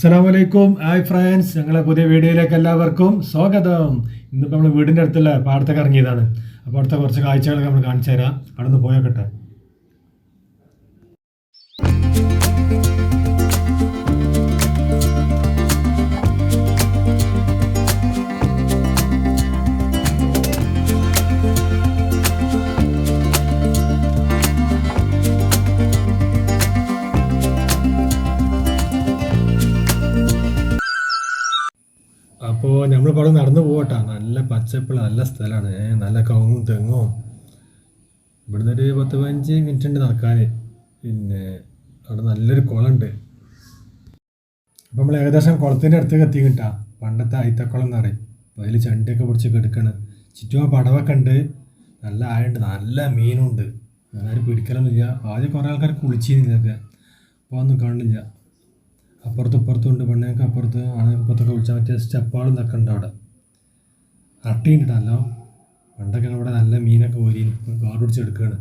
അസ്സലാമു അലൈക്കും hi friends ഞങ്ങളെ പുതിയ വീഡിയോയിലേക്ക് എല്ലാവർക്കും സ്വാഗതം. ഇന്നിപ്പോൾ നമ്മൾ വീടിന്റെ അടുത്തുള്ള പാടത്തൊക്കെ ഇറങ്ങിയതാണ്. അപ്പോൾ അടുത്ത കുറച്ച് കാഴ്ചകളൊക്കെ നമ്മൾ കാണിച്ചു തരാം അവിടെ നിന്ന് പോയോക്കട്ടെ. അപ്പോൾ നമ്മൾ പറഞ്ഞു നടന്നു പോകട്ടെ നല്ല പച്ചപ്പുള്ള നല്ല സ്ഥലമാണ്. നല്ല കവുങ്ങും തെങ്ങും. ഇവിടുന്ന് ഒരു പത്ത് പതിനഞ്ച് മിനിറ്റ് ഉണ്ട് നടക്കാൻ പിന്നെ അവിടെ നല്ലൊരു കുളമുണ്ട് അപ്പോൾ നമ്മൾ ഏകദേശം കുളത്തിന്റെ അടുത്തേക്ക് എത്തി കിട്ടാം പണ്ടത്തെ അയിത്തക്കുളം എന്ന് പറയും. അപ്പോൾ അതിൽ ചണ്ടിയൊക്കെ പിടിച്ച് കിടക്കണ്. ചുറ്റും പടവൊക്കെ ഉണ്ട്. നല്ല ആയുണ്ട് നല്ല മീനുണ്ട്. ആരും പിടിക്കലൊന്നുമില്ല. ആദ്യം കുറേ ആൾക്കാർ കുളിച്ചിരുന്നില്ല അപ്പോൾ ഒന്നും കാണില്ല അപ്പുറത്തും ഇപ്പുറത്തും ഉണ്ട് പെണ്ണുങ്ങൾക്ക് അപ്പുറത്ത് ആണുങ്ങൾക്ക് ഇപ്പുറത്തൊക്കെ വിളിച്ചാൽ മറ്റേ സ്റ്റെപ്പാളും ഇതൊക്കെ ഉണ്ട് അവിടെ. അട്ടിയുണ്ടല്ലോ പണ്ടൊക്കെ ഇവിടെ നല്ല മീനൊക്കെ ഓരി ഗാർഡ് പിടിച്ച് എടുക്കുകയാണ്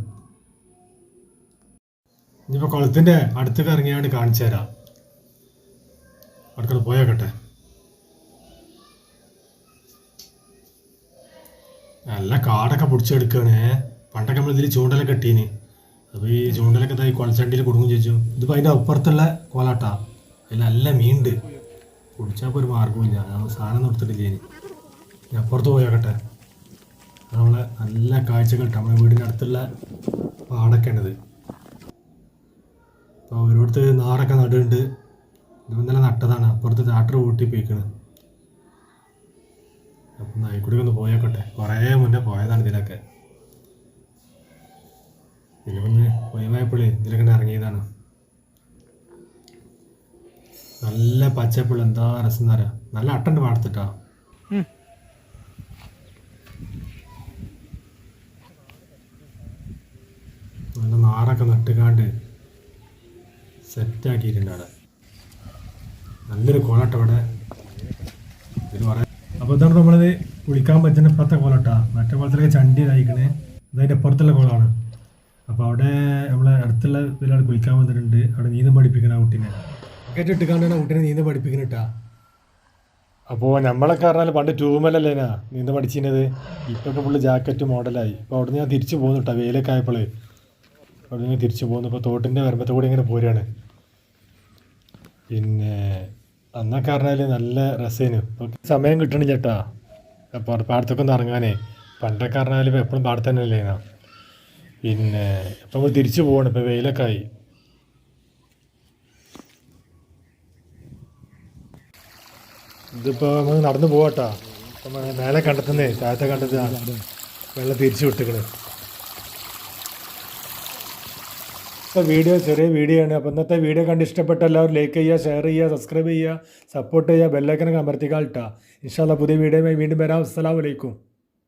ഇനിയിപ്പോൾ കുളത്തിന്റെ അടുത്തൊക്കെ ഇറങ്ങിയാണ്ട് കാണിച്ചു തരാം. അടുക്കള പോയാക്കട്ടെ നല്ല കാടൊക്കെ പിടിച്ചെടുക്കുകയാണ് പണ്ടൊക്കെ നമ്മൾ ഇതിൽ ചൂണ്ടലൊക്കെ ഇട്ടീന്. അപ്പോൾ ഈ ചൂണ്ടലൊക്കെ ഇതായി കുളച്ചണ്ടിയിൽ കൊടുക്കും ചോദിച്ചു ഇതിപ്പോൾ അതിന്റെ അപ്പുറത്തുള്ള കോലാട്ടാ. അതിൽ നല്ല മീനുണ്ട്. കുടിച്ചാൽ ഒരു മാർഗമില്ല ഞാൻ സാധനം നിർത്തിട്ടില്ല ഇനി? ഞാൻ അപ്പുറത്ത് പോയാക്കട്ടെ നമ്മളെ നല്ല കാഴ്ചകൾ നമ്മുടെ വീടിന്റെ അടുത്തുള്ള പാടൊക്കെയാണിത് അപ്പോൾ ഒരിടത്ത് നാറൊക്കെ നടുണ്ട്. ഇത് ഇന്നലെ നട്ടതാണ്. അപ്പുറത്ത് ട്രാക്ടർ കൂട്ടി പോയിക്കണ്. അപ്പം നായിക്കൂടി ഒന്ന് പോയാക്കട്ടെ കുറേ മുന്നേ പോയതാണ് ഇതിലൊക്കെ. ഇതിലൊന്ന് ഒഴിവായപ്പോഴേ ഇതിലൊക്കെ ഇറങ്ങിയതാണ്. നല്ല പച്ചപ്പുള്ള എന്താ രസം എന്ന് പറയാ നല്ല അട്ടന്റെ പാടത്തിട്ടാ നല്ല നാറൊക്കെ നട്ടുകാണ്ട് സെറ്റാക്കിയിട്ടുണ്ട് അവിടെ. നല്ലൊരു കോലട്ട അവിടെ ഇതിൽ പറയാം അപ്പോൾ ഇതാണ് നമ്മളത് കുളിക്കാൻ പറ്റുന്ന ഇപ്പുറത്തെ കോലട്ടാ. മറ്റേ കോലത്തിലൊക്കെ ചണ്ടി ഇതായിക്കണേ. അതതിന്റെ അപ്പുറത്തുള്ള കോളാണ് അപ്പോൾ അവിടെ നമ്മളെ അടുത്തുള്ള ഇതിലാണ് കുളിക്കാൻ വന്നിട്ടുണ്ട്. അവിടെ നീന്തം പഠിപ്പിക്കണ കുട്ടീനെ. ടിക്കറ്റ് ഇട്ടുകാണ്ടാണ് കുട്ടീനെ നീന്തം പഠിപ്പിക്കുന്നിട്ടാ അപ്പോൾ നമ്മളൊക്കെ പറഞ്ഞാൽ പണ്ട് ട്യൂബിലല്ലേനാ നീന്തം പഠിച്ചിരുന്നത് ഇപ്പൊക്കെ ഫുള്ള് ജാക്കറ്റ് മോഡലായി അപ്പോൾ അവിടെ ഞാൻ തിരിച്ചു പോകുന്നു കേട്ടോ വെയിലൊക്കെ അവിടെ നിന്ന് തിരിച്ചു പോകുന്നു ഇപ്പോൾ തോട്ടിന്റെ വരമ്പത്തെ കൂടി ഇങ്ങനെ പോരുകയാണ് പിന്നെ അന്നൊക്കെ പറഞ്ഞാൽ നല്ല രസേനു. സമയം കിട്ടണില്ല ചേട്ടാ അപ്പോൾ പാടത്തൊക്കെ ഒന്ന് ഇറങ്ങാനേ. പണ്ടൊക്കെ പറഞ്ഞാൽ ഇപ്പോൾ എപ്പോഴും പാടത്തന്നെ അല്ലേനാ. പിന്നെ ഇപ്പോൾ നമ്മൾ തിരിച്ചു പോകണം ഇപ്പോൾ വെയിലൊക്കെ ആയി. ഇതിപ്പോൾ നമുക്ക് നടന്നു പോകട്ടാ മേലെ കണ്ടെത്തുന്നേ താഴത്തെ കണ്ടെത്തുന്ന വെള്ളം തിരിച്ചു വിട്ടുകൾ ഇപ്പോൾ വീഡിയോ ചെറിയ വീഡിയോ ആണ്. അപ്പോൾ ഇന്നത്തെ വീഡിയോ കണ്ട് ഇഷ്ടപ്പെട്ട എല്ലാവരും ലൈക്ക് ചെയ്യുക ഷെയർ ചെയ്യുക സബ്സ്ക്രൈബ് ചെയ്യുക സപ്പോർട്ട് ചെയ്യുക ബെല്ലൈക്കനൊക്കെ അമർത്തിക്കാൾട്ടാ. ഇൻഷാല്ല പുതിയ വീഡിയോയുമായി വീണ്ടും വരാം. അസ്സലാമു അലൈക്കും.